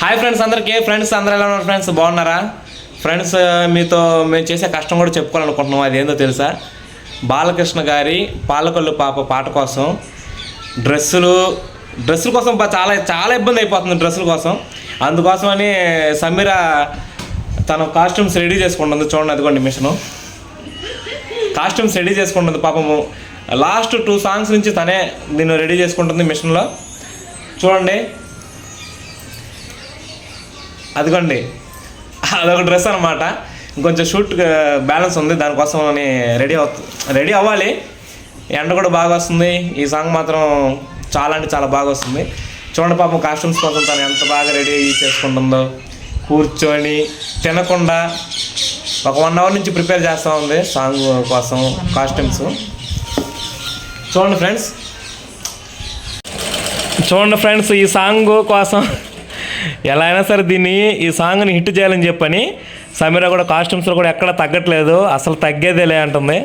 Hi friends అందరికీ. Friends అందరూ ఎలా ఉన్నారు ఫ్రెండ్స్ బాగున్నారా? ఫ్రెండ్స్ మీతో మేము చేసే కష్టం కూడా చెప్పుకోవాలనుకుంటున్నాం. అది ఏందో తెలుసా? బాలకృష్ణ గారి పాలకొల్లు పాప పాట కోసం డ్రెస్సులు డ్రెస్సుల కోసం చాలా చాలా ఇబ్బంది అయిపోతుంది డ్రెస్సుల కోసం. అందుకోసమని సమీర తన కాస్ట్యూమ్స్ రెడీ చేసుకుంటుంది. చూడండి అదిగోండి మిషను. కాస్ట్యూమ్స్ రెడీ చేసుకుంటుంది పాపము. లాస్ట్ టూ సాంగ్స్ నుంచి తనే దీన్ని రెడీ చేసుకుంటుంది మిషన్లో. చూడండి. అదిగోండి. అదొక డ్రెస్ అనమాట ఇంకొంచెం షూట్ బ్యాలెన్స్ ఉంది. దానికోసం అని రెడీ అవుతు రెడీ అవ్వాలి. ఎండ కూడా బాగా వస్తుంది. ఈ సాంగ్ మాత్రం చాలా అంటే చాలా బాగా వస్తుంది. చూడండి పాపం కాస్ట్యూమ్స్ కోసం తను ఎంత బాగా రెడీ చేసుకుంటుందో. కూర్చొని తినకుండా ఒక వన్ అవర్ నుంచి ప్రిపేర్ చేస్తూ ఉంది సాంగ్ కోసం కాస్ట్యూమ్స్ చూడండి ఫ్రెండ్స్. చూడండి ఫ్రెండ్స్ ఈ సాంగ్ కోసం ఎలా అయినా సరే దీన్ని ఈ సాంగ్ని హిట్ చేయాలని చెప్పని సమీర కూడా కాస్ట్యూమ్స్లో కూడా ఎక్కడ తగ్గట్లేదు. అసలు తగ్గేదేలే అంటుంది.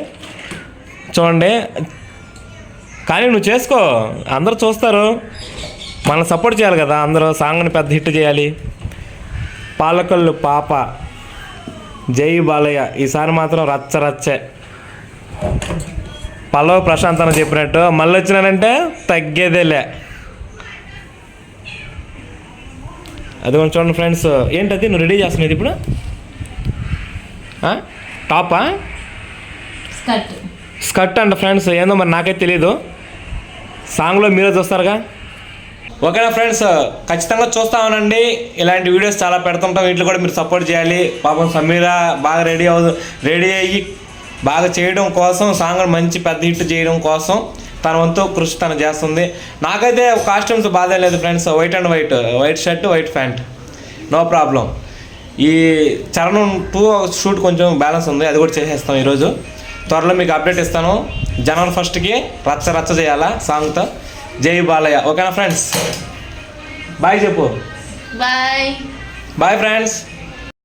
చూడండి. కానీ నువ్వు చేసుకో. అందరూ చూస్తారు. మనం సపోర్ట్ చేయాలి కదా. అందరూ సాంగ్ని పెద్ద హిట్ చేయాలి. పాలకొల్లు పాప. జై బాలయ్య. ఈసారి మాత్రం రచ్చ రచ్చే. పల్లవ ప్రశాంత్ అని చెప్పినట్టు మళ్ళీ వచ్చినానంటే తగ్గేదేలే. అది కొంచెం చూడండి ఫ్రెండ్స్ ఏంటది? నువ్వు రెడీ చేస్తున్నది ఇప్పుడు? ఆ? టాపా? స్కర్ట్. స్కర్ట్ అంట ఫ్రెండ్స్ ఏందో మరి నాకైతే తెలియదు సాంగ్లో మీరే చూస్తారుగా? ఓకేనా ఫ్రెండ్స్ ఖచ్చితంగా చూస్తామనండి ఇలాంటి వీడియోస్ చాలా పెడుతుంటాం. వీటిలో కూడా మీరు సపోర్ట్ చేయాలి. పాపం సమీర బాగా రెడీ అవు రెడీ అయ్యి బాగా చేయడం కోసం సాంగ్ మంచి పెద్ద హిట్ చేయడం కోసం. తన వంతు కృషి తను చేస్తుంది. నాకైతే కాస్ట్యూమ్స్ బాధ లేదు friends. White and white white shirt white pant no problem ఈ చరణం టూ షూట్ కొంచెం బ్యాలెన్స్ ఉంది. అది కూడా చేసేస్తాం ఈరోజు. త్వరలో మీకు అప్డేట్ ఇస్తాను. జనవరి ఫస్ట్కి రచ్చ రచ్చ చేయాలా సాంగ్తో? జై బాలయ్య. ఓకేనా ఫ్రెండ్స్? బాయ్ చెప్పు. Bye bye friends